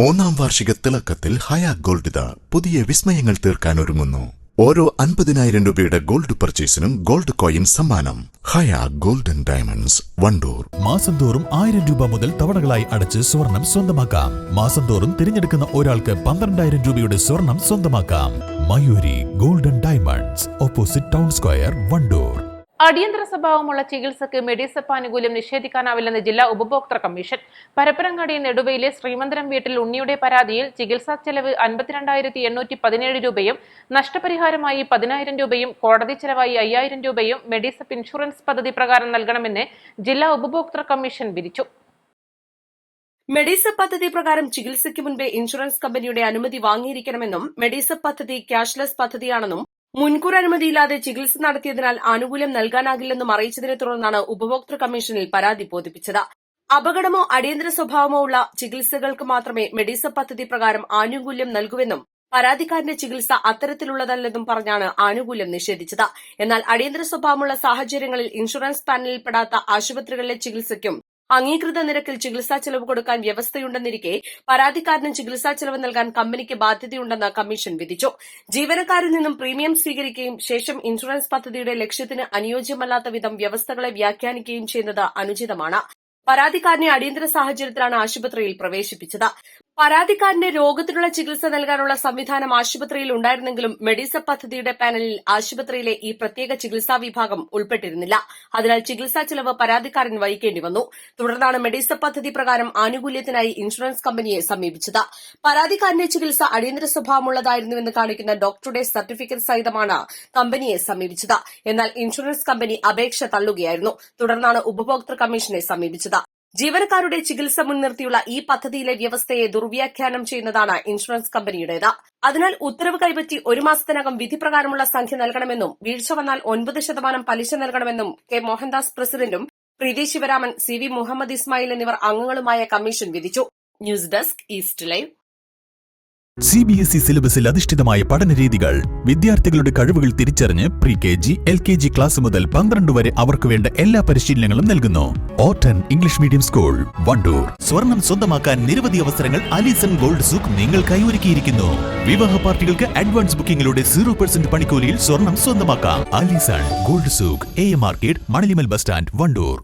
മൂന്നാം വാർഷിക തിളക്കത്തിൽ ഹയ ഗോൾഡ് പുതിയ വിസ്മയങ്ങൾ തീർക്കാൻ ഒരുങ്ങുന്നു. ഓരോ അൻപതിനായിരം രൂപയുടെ ഗോൾഡ് പർച്ചേസിനും ഗോൾഡ് കോയിൻ സമ്മാനം. Haya golden diamonds Wandoor. മാസം തോറും ആയിരം രൂപ മുതൽ തവണകളായി അടച്ച് സ്വർണം സ്വന്തമാക്കാം. മാസം തോറും തിരഞ്ഞെടുക്കുന്ന ഒരാൾക്ക് പന്ത്രണ്ടായിരം രൂപയുടെ സ്വർണം സ്വന്തമാക്കാം. Mayuri golden diamonds opposite town square Wandoor. അടിയന്തര സ്വഭാവമുള്ള ചികിത്സക്ക് മെഡിസപ്പ് ആനുകൂല്യം നിഷേധിക്കാനാവില്ലെന്ന് ജില്ലാ ഉപഭോക്തൃ കമ്മീഷൻ. പരപ്പനങ്ങാടി നെടുവയിലെ ശ്രീമന്ദിരം വീട്ടിൽ ഉണ്ണിയുടെ പരാതിയിൽ ചികിത്സാ ചെലവ് അൻപത്തിരണ്ടായിരത്തി എണ്ണൂറ്റി പതിനേഴ് രൂപയും നഷ്ടപരിഹാരമായി പതിനായിരം രൂപയും കോടതി ചെലവായി അയ്യായിരം രൂപയും മെഡിസപ്പ് ഇൻഷുറൻസ് പദ്ധതി പ്രകാരം നൽകണമെന്ന് ജില്ലാ ഉപഭോക്തൃ കമ്മീഷൻ വിധിച്ചു. മെഡിസപ്പ് പദ്ധതി പ്രകാരം ചികിത്സയ്ക്ക് മുൻപേ ഇൻഷുറൻസ് കമ്പനിയുടെ അനുമതി വാങ്ങിയിരിക്കണമെന്നും മെഡിസപ്പ് പദ്ധതി ക്യാഷ്ലെസ് പദ്ധതിയാണെന്നും മുൻകൂർ അനുമതിയില്ലാതെ ചികിത്സ നടത്തിയതിനാൽ ആനുകൂല്യം നൽകാനാകില്ലെന്നും അറിയിച്ചതിനെ തുടർന്നാണ് ഉപഭോക്തൃ കമ്മീഷനിൽ പരാതി ബോധിപ്പിച്ചത്. അപകടമോ അടിയന്തര സ്വഭാവമോ ഉള്ള ചികിത്സകൾക്ക് മാത്രമേ മെഡിസ പദ്ധതി പ്രകാരം ആനുകൂല്യം നൽകൂവെന്നും പരാതിക്കാരന്റെ ചികിത്സ അത്തരത്തിലുള്ളതല്ലെന്നും പറഞ്ഞാണ് ആനുകൂല്യം നിഷേധിച്ചത്. എന്നാൽ അടിയന്തര സ്വഭാവമുള്ള സാഹചര്യങ്ങളിൽ ഇൻഷുറൻസ് പാനലിൽപ്പെടാത്ത ആശുപത്രികളിലെ ചികിത്സയ്ക്കും അംഗീകൃത നിരക്കിൽ ചികിത്സാ ചെലവ് കൊടുക്കാൻ വ്യവസ്ഥയുണ്ടെന്നിരിക്കെ പരാതിക്കാരന് ചികിത്സാ ചെലവ് നൽകാൻ കമ്പനിക്ക് ബാധ്യതയുണ്ടെന്ന് കമ്മീഷൻ വിധിച്ചു. ജീവനക്കാരിൽ നിന്നും പ്രീമിയം സ്വീകരിക്കുകയും ശേഷം ഇൻഷുറൻസ് പദ്ധതിയുടെ ലക്ഷ്യത്തിന് അനുയോജ്യമല്ലാത്ത വിധം വ്യവസ്ഥകളെ വ്യാഖ്യാനിക്കുകയും ചെയ്യുന്നത് അനുചിതമാണ്. പരാതിക്കാരനെ അടിയന്തര സാഹചര്യത്തിലാണ് ആശുപത്രിയിൽ പ്രവേശിപ്പിച്ചത്. പരാതിക്കാരന്റെ രോഗത്തിനുള്ള ചികിത്സ നൽകാനുള്ള സംവിധാനം ആശുപത്രിയിൽ ഉണ്ടായിരുന്നെങ്കിലും മെഡിസ പദ്ധതിയുടെ പാനലിൽ ആശുപത്രിയിലെ ഈ പ്രത്യേക ചികിത്സാ വിഭാഗം ഉൾപ്പെട്ടിരുന്നില്ല. അതിനാൽ ചികിത്സാ ചെലവ് പരാതിക്കാരൻ വഹിക്കേണ്ടി വന്നു. തുടർന്നാണ് മെഡിസ പദ്ധതി പ്രകാരം ആനുകൂല്യത്തിനായി ഇൻഷുറൻസ് കമ്പനിയെ സമീപിച്ചത്. പരാതിക്കാരന്റെ ചികിത്സ അടിയന്തര സ്വഭാവമുള്ളതായിരുന്നുവെന്ന് കാണിക്കുന്ന ഡോക്ടറുടെ സർട്ടിഫിക്കറ്റ് സഹിതമാണ് കമ്പനിയെ സമീപിച്ചത്. എന്നാൽ ഇൻഷുറൻസ് കമ്പനി അപേക്ഷ തള്ളുകയായിരുന്നു. തുടർന്നാണ് ഉപഭോക്തൃ കമ്മീഷനെ സമീപിച്ചത്. ജീവനക്കാരുടെ ചികിത്സ മുൻനിർത്തിയുള്ള ഈ പദ്ധതിയിലെ വ്യവസ്ഥയെ ദുർവ്യാഖ്യാനം ചെയ്യുന്നതാണ് ഇൻഷുറൻസ് കമ്പനിയുടേത്. അതിനാൽ ഉത്തരവ് കൈപ്പറ്റി ഒരു മാസത്തിനകം വിധി പ്രകാരമുള്ള സംഖ്യ നൽകണമെന്നും വീഴ്ച വന്നാൽ ഒൻപത് ശതമാനം പലിശ നൽകണമെന്നും കെ മോഹൻദാസ് പ്രസിഡന്റും പ്രീതി ശിവരാമൻ സി വി മുഹമ്മദ് ഇസ്മായിൽ എന്നിവർ അംഗങ്ങളുമായ കമ്മീഷൻ വിധിച്ചു. News desk east live. C B S E സിലബസിൽ അധിഷ്ഠിതമായ പഠന രീതികൾ വിദ്യാർത്ഥികളുടെ കഴിവുകൾ തിരിച്ചറിഞ്ഞ് pre K G L K G class മുതൽ പന്ത്രണ്ട് വരെ അവർക്ക് വേണ്ട എല്ലാ പരിശീലനങ്ങളും നൽകുന്നു. ഓട്ടൻ ഇംഗ്ലീഷ് മീഡിയം സ്കൂൾ വണ്ടൂർ. സ്വർണം സ്വന്തമാക്കാൻ നിരവധി അവസരങ്ങൾ അലീസൺ ഗോൾഡ് സൂക്ക് നിങ്ങൾക്കായി ഒരുക്കിയിരിക്കുന്നു. വിവാഹ പാർട്ടികൾക്ക് അഡ്വാൻസ് ബുക്കിംഗിലൂടെ സീറോ പെർസെന്റ് പണിക്കൂലിയിൽ സ്വർണം സ്വന്തമാക്കാം. Alison gold souk A A market Manalimal bus stand Wandoor.